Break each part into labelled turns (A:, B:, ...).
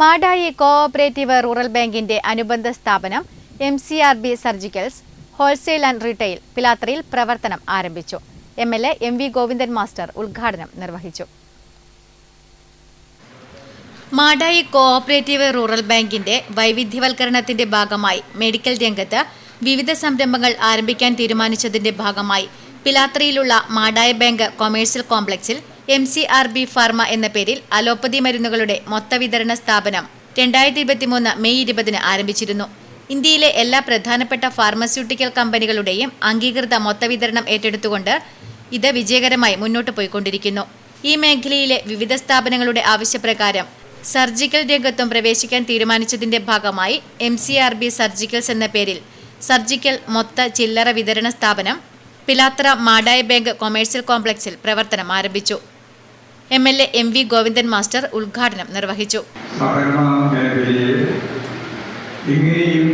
A: Madayi cooperative rural ബാങ്കിന്റെ അനുബന്ധ സ്ഥാപനം M C R B surgicals wholesale and retail പിലാത്രയിൽ പ്രവർത്തനം ആരംഭിച്ചു. M L A M V Govindan master ഉദ്ഘാടനം നിർവഹിച്ചു. മാടായി കോഓപ്പറേറ്റീവ് റൂറൽ ബാങ്കിന്റെ വൈവിധ്യവൽക്കരണത്തിന്റെ ഭാഗമായി മെഡിക്കൽ രംഗത്ത് വിവിധ സംരംഭങ്ങൾ ആരംഭിക്കാൻ തീരുമാനിച്ചതിന്റെ ഭാഗമായി പിലാത്രയിലുള്ള മാടായ ബാങ്ക് കൊമേഴ്സ്യൽ കോംപ്ലക്സിൽ M C R B pharma എന്ന പേരിൽ അലോപ്പതി മരുന്നുകളുടെ മൊത്തവിതരണ സ്ഥാപനം രണ്ടായിരത്തി ഇരുപത്തിമൂന്ന് മെയ് ഇരുപതിന് ആരംഭിച്ചിരുന്നു. ഇന്ത്യയിലെ എല്ലാ പ്രധാനപ്പെട്ട ഫാർമസ്യൂട്ടിക്കൽ കമ്പനികളുടെയും അംഗീകൃത മൊത്തവിതരണം ഏറ്റെടുത്തുകൊണ്ട് ഇത് വിജയകരമായി മുന്നോട്ട് പോയിക്കൊണ്ടിരിക്കുന്നു. ഈ മേഖലയിലെ വിവിധ സ്ഥാപനങ്ങളുടെ ആവശ്യപ്രകാരം സർജിക്കൽ രംഗത്തും പ്രവേശിക്കാൻ തീരുമാനിച്ചതിന്റെ ഭാഗമായി M C R B surgicals എന്ന പേരിൽ സർജിക്കൽ മൊത്ത ചില്ലറ വിതരണ സ്ഥാപനം പിലാത്ര മാടായ ബാങ്ക് കൊമേഴ്സ്യൽ കോംപ്ലക്സിൽ പ്രവർത്തനം ആരംഭിച്ചു. M L A M V Govindan master ഉദ്ഘാടനം നിർവഹിച്ചു.
B: എങ്ങനെയും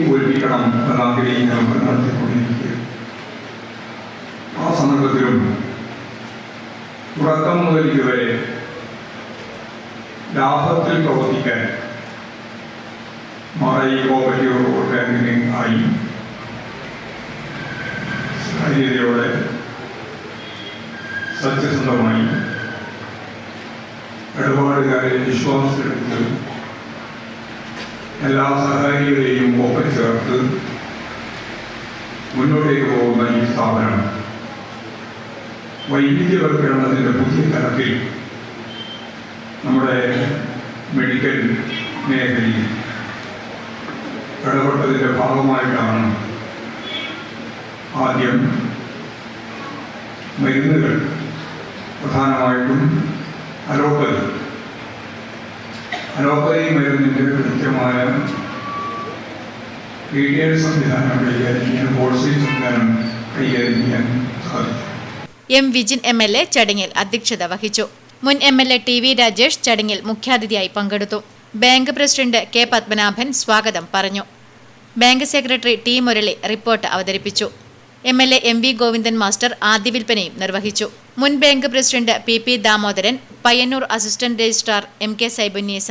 B: ആ ലാഭത്തിൽ പ്രവർത്തിക്കാൻ മാറായി കോപ്പറേറ്റീവ് ആയി സത്യസന്ധമായി ഇടപാടുകാരെ വിശ്വാസത്തിലെടുത്ത് എല്ലാ സഹായികളെയും ഒപ്പം ചേർത്ത് മുന്നോട്ടേക്ക് പോകുന്ന ഈ സ്ഥാപനം വൈവിധ്യവൽക്കരണത്തിന്റെ പുതിയ തലത്തിൽ നമ്മുടെ മെഡിക്കൽ മേഖലയിൽ ഇടപെട്ടതിന്റെ ഭാഗമായിട്ടാണ് ആദ്യം മരുന്നുകൾ പ്രധാനമായിട്ടും അലോപ്പതി. അലോപ്പതി മരുന്നിന്റെ കൃത്യമായ റീറ്റെയിൽ സംവിധാനം കൈകാര്യം ചെയ്യാൻ പോളിസി സംവിധാനം കൈകാര്യം ചെയ്യാൻ സാധിക്കും.
A: M Vijin M L A ചടങ്ങിൽ അധ്യക്ഷത വഹിച്ചു. മുൻ M L A T V Rajesh ചടങ്ങിൽ മുഖ്യാതിഥിയായി പങ്കെടുത്തു. ബാങ്ക് പ്രസിഡന്റ് കെ പത്മനാഭൻ സ്വാഗതം പറഞ്ഞു. Bank secretary T Murali report അവതരിപ്പിച്ചു. M L A M V Govindan master ആദ്യ വിൽപ്പനയും നിർവഹിച്ചു. മുൻ bank president P P Damodaran Payyanur assistant registrar M K Saibunnisa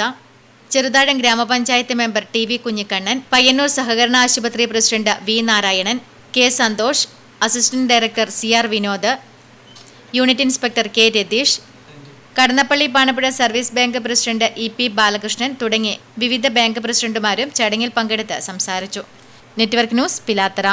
A: Cheruthazham ഗ്രാമപഞ്ചായത്ത് member T V Kunhikannan Payyanur സഹകരണ ആശുപത്രി president V Narayanan K Santhosh assistant director C R Vinod unit inspector K Ratheesh Kadannappally Panappuzha service bank president E P Balakrishnan തുടങ്ങി വിവിധ bank പ്രസിഡന്റുമാരും ചടങ്ങിൽ പങ്കെടുത്ത് സംസാരിച്ചു. Network news Pilathara.